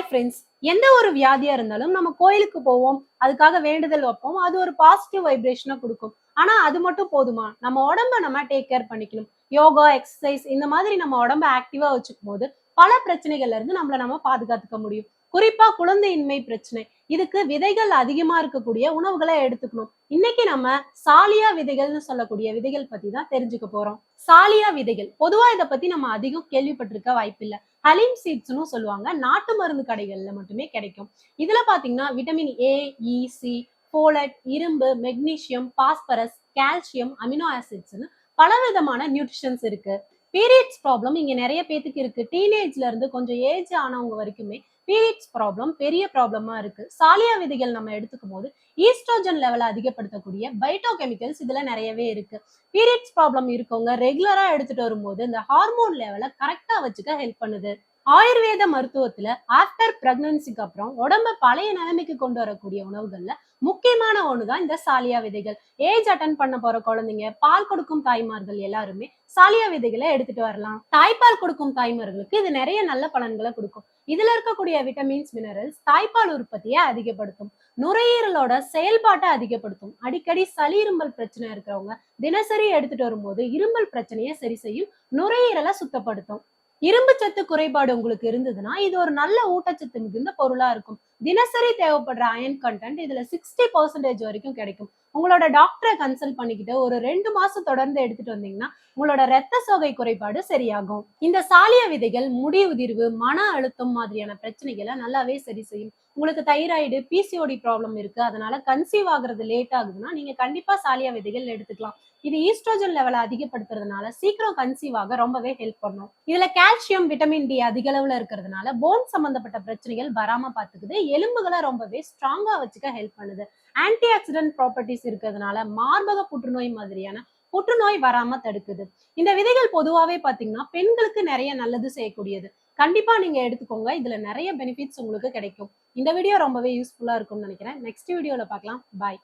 Hi friends எந்த ஒரு வியாதியா இருந்தாலும் நம்ம கோயிலுக்கு போவோம். அதுக்காக வேண்டுதல் வைப்போம். அது ஒரு பாசிட்டிவ் வைப்ரேஷனை கொடுக்கும். ஆனா அது மட்டும் போதுமா? நம்ம உடம்ப நம்ம டேக் கேர் பண்ணிக்கணும். யோகா எக்ஸசைஸ் இந்த மாதிரி நம்ம உடம்ப ஆக்டிவா வச்சுக்கும் போது பல பிரச்சனைகள்ல இருந்து நம்மள நம்ம பாதுகாத்துக்க முடியும். குறிப்பா குழந்தையின்மை பிரச்சனை. இதுக்கு விதைகள் அதிகமா இருக்கக்கூடிய உணவுகளை எடுத்துக்கணும். இன்னைக்கு நம்ம சாலியா விதைகள்னு சொல்லக்கூடிய விதைகள் பத்தி தான் தெரிஞ்சுக்க போறோம். சாலியா விதைகள் பொதுவா இதை பத்தி நம்ம அதிகம் கேள்விப்பட்டிருக்க வாய்ப்பில்லை. ஹலீம் சீட்ஸ்னு சொல்லுவாங்க. நாட்டு மருந்து கடைகள்ல மட்டுமே கிடைக்கும். இதுல பாத்தீங்கன்னா விட்டமின் ஏ சி போலட் இரும்பு மெக்னீசியம் பாஸ்பரஸ் கால்சியம் அமினோ ஆசிட்ஸ்னு பலவிதமான நியூட்ரிஷன்ஸ் இருக்கு. பீரியட்ஸ் ப்ராப்ளம் இங்க நிறைய பேத்துக்கு இருக்கு. டீனேஜ்ல இருந்து கொஞ்சம் ஏஜ் ஆனவங்க வரைக்குமே பீரியட்ஸ் ப்ராப்ளம் பெரிய ப்ராப்ளமா இருக்கு. சாலியா விதைகள் நம்ம எடுத்துக்கும் போது ஈஸ்ட்ரோஜன் லெவலை அதிகப்படுத்தக்கூடிய பைட்டோ கெமிக்கல்ஸ் இதுல நிறையவே இருக்கு. பீரியட்ஸ் ப்ராப்ளம் இருக்கவங்க ரெகுலரா எடுத்துட்டு வரும்போது இந்த ஹார்மோன் லெவலை கரெக்டா வச்சுக்க ஹெல்ப் பண்ணுது. ஆயுர்வேத மருத்துவத்துல ஆஃப்டர் பிரெக்னன்சிக்கு அப்புறம் உடம்ப பழைய நிலைமைக்கு கொண்டு வரக்கூடிய உணவுகள்ல முக்கியமான ஒண்ணுதான் இந்த சாலியா விதைகள். ஏஜ் அட்டன் பண்ண போற குழந்தைங்க பால் கொடுக்கும் தாய்மார்கள் எல்லாருமே சாலியா விதைகளை எடுத்துட்டு வரலாம். தாய்ப்பால் கொடுக்கும் தாய்மார்களுக்கு இது நிறைய நல்ல பலன்களை கொடுக்கும். இதுல இருக்கக்கூடிய விட்டமின்ஸ் மினரல்ஸ் தாய்ப்பால் உற்பத்தியை அதிகப்படுத்தும். நுரையீரலோட செயல்பாட்டை அதிகப்படுத்தும். அடிக்கடி சளி இரும்பல் பிரச்சனை இருக்கிறவங்க தினசரி எடுத்துட்டு வரும்போது இரும்பல் பிரச்சனையை சரி செய்யும். நுரையீரலை சுத்தப்படுத்தும். இரும்பு சத்து குறைபாடு உங்களுக்கு இருந்ததுன்னா இது ஒரு நல்ல ஊட்டச்சத்து மிகுந்த பொருளா இருக்கும். தினசரி தேவைப்படுற அயன் கண்டென்ட் இதுல சிக்ஸ்டி பர்சன்டேஜ் வரைக்கும் கிடைக்கும். உங்களோட டாக்டரை கன்சல்ட் பண்ணிக்கிட்டு ஒரு ரெண்டு மாசம் தொடர்ந்து எடுத்துட்டு வந்தீங்கன்னா உங்களோட ரத்த சோகை குறைபாடு சரியாகும். இந்த சாலிய விதைகள் முடி உதிர்வு மன அழுத்தம் மாதிரியான பிரச்சனைகளை நல்லாவே சரி செய்யும். உங்களுக்கு தைராய்டு பிசிஓடி ப்ராப்ளம் இருக்கு. அதனால கன்சீவ் ஆகுறது லேட் ஆகுதுன்னா நீங்க கண்டிப்பா சாலியா விதைகள் எடுத்துக்கலாம். இது ஈஸ்ட்ரோஜன் லெவலை அதிகப்படுத்துறதுனால சீக்கிரம் கன்சீவ் ஆக ரொம்பவே ஹெல்ப் பண்ணும். இதுல கால்சியம் விட்டமின் டி அதிக அளவுல இருக்கிறதுனால போன் சம்பந்தப்பட்ட பிரச்சனைகள் வராம பாத்துக்குது எலும்புகளை ரொம்பவே ஸ்ட்ராங்கா வச்சுக்க ஹெல்ப் பண்ணுது. ஆன்டி ஆக்சிடென்ட் ப்ராப்பர்ட்டிஸ் இருக்கிறதுனால மார்பக புற்றுநோய் மாதிரியான புற்றுநோய் வராம தடுக்குது. இந்த விதைகள் பொதுவாவே பாத்தீங்கன்னா பெண்களுக்கு நிறைய நல்லது செய்யக்கூடியது. கண்டிப்பா நீங்க எடுத்துக்கோங்க. இதுல நிறைய பெனிஃபிட்ஸ் உங்களுக்கு கிடைக்கும். இந்த வீடியோ ரொம்பவே யூஸ்ஃபுல்லா இருக்கும்னு நினைக்கிறேன். நெக்ஸ்ட் வீடியோல பார்க்கலாம். பாய்